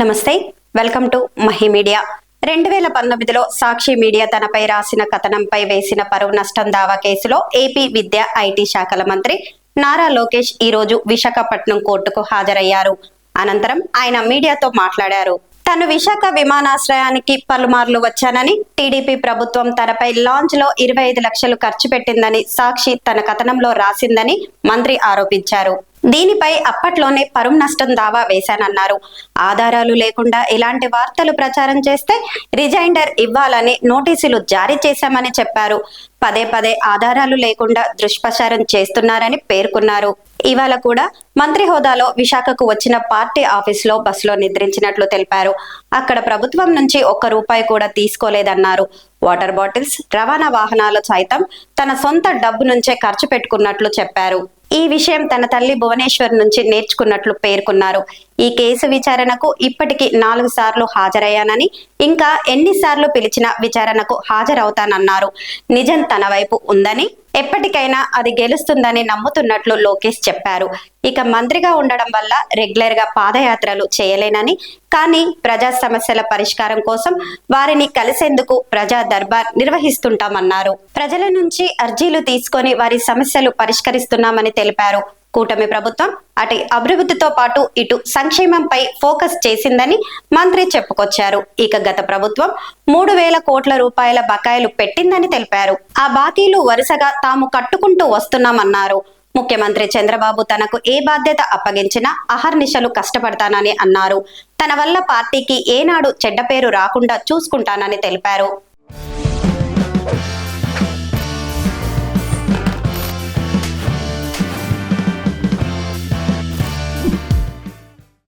నమస్తే welcome to Mahi media. రెండు వేల పంతొమ్మిదిలో సాక్షి మీడియా తనపై రాసిన కథనంపై వేసిన పరువు నష్టం దావా కేసులో ఏపీ విద్య ఐటీ శాఖల మంత్రి నారా లోకేష్ ఈ రోజు విశాఖపట్నం కోర్టుకు హాజరయ్యారు. అనంతరం ఆయన మీడియాతో మాట్లాడారు. తను విశాఖ విమానాశ్రయానికి పలుమార్లు వచ్చానని టీడీపీ ప్రభుత్వం తనపై లాంచ్లో ఇరవై ఐదు లక్షలు ఖర్చు పెట్టిందని సాక్షి తన కథనంలో రాసిందని మంత్రి ఆరోపించారు. దీనిపై అప్పట్లోనే పరుం నష్టం దావా వేశానన్నారు. ఆధారాలు లేకుండా ఇలాంటి వార్తలు ప్రచారం చేస్తే రిజైండర్ ఇవ్వాలని నోటీసులు జారీ చేశామని చెప్పారు. పదే పదే ఆధారాలు లేకుండా దుష్ప్రచారం చేస్తున్నారని పేర్కొన్నారు. ఇవాళ కూడా మంత్రి హోదాలో విశాఖకు వచ్చిన పార్టీ ఆఫీసులో బస్సులో నిద్రించినట్లు తెలిపారు. అక్కడ ప్రభుత్వం నుంచి ఒక్క రూపాయి కూడా తీసుకోలేదన్నారు. వాటర్ బాటిల్స్ రవాణా వాహనాలు సైతం తన సొంత డబ్బు నుంచే ఖర్చు పెట్టుకున్నట్లు చెప్పారు. ఈ విషయం తన తల్లి భువనేశ్వర్ నుంచి నేర్చుకున్నట్లు పేర్కొన్నారు. ఈ కేసు విచారణకు ఇప్పటికి నాలుగు సార్లు హాజరయ్యానని ఇంకా ఎన్నిసార్లు పిలిచినా విచారణకు హాజరవుతానన్నారు. నిజం తన వైపు ఉందని ఎప్పటికైనా అది గెలుస్తుందని నమ్ముతున్నట్లు లోకేష్ చెప్పారు. ఇక మంత్రిగా ఉండడం వల్ల రెగ్యులర్గా పాదయాత్రలు చేయలేనని కానీ ప్రజా సమస్యల పరిష్కారం కోసం వారిని కలిసేందుకు ప్రజా దర్బార్ నిర్వహిస్తుంటామన్నారు. ప్రజల నుంచి అర్జీలు తీసుకొని వారి సమస్యలు పరిష్కరిస్తున్నామని తెలిపారు. కూటమి ప్రభుత్వం అటు అభివృద్ధితో పాటు ఇటు సంక్షేమంపై ఫోకస్ చేసిందని మంత్రి చెప్పుకొచ్చారు. ఇక గత ప్రభుత్వం మూడు వేల కోట్ల రూపాయల బకాయిలు పెట్టిందని తెలిపారు. ఆ బాకీలు వరుసగా తాము కట్టుకుంటూ వస్తున్నామన్నారు. ముఖ్యమంత్రి చంద్రబాబు తనకు ఏ బాధ్యత అప్పగించినా అహర్నిశలు కష్టపడతానని అన్నారు. తన వల్ల పార్టీకి ఏనాడు చెడ్డ పేరు రాకుండా చూసుకుంటానని తెలిపారు.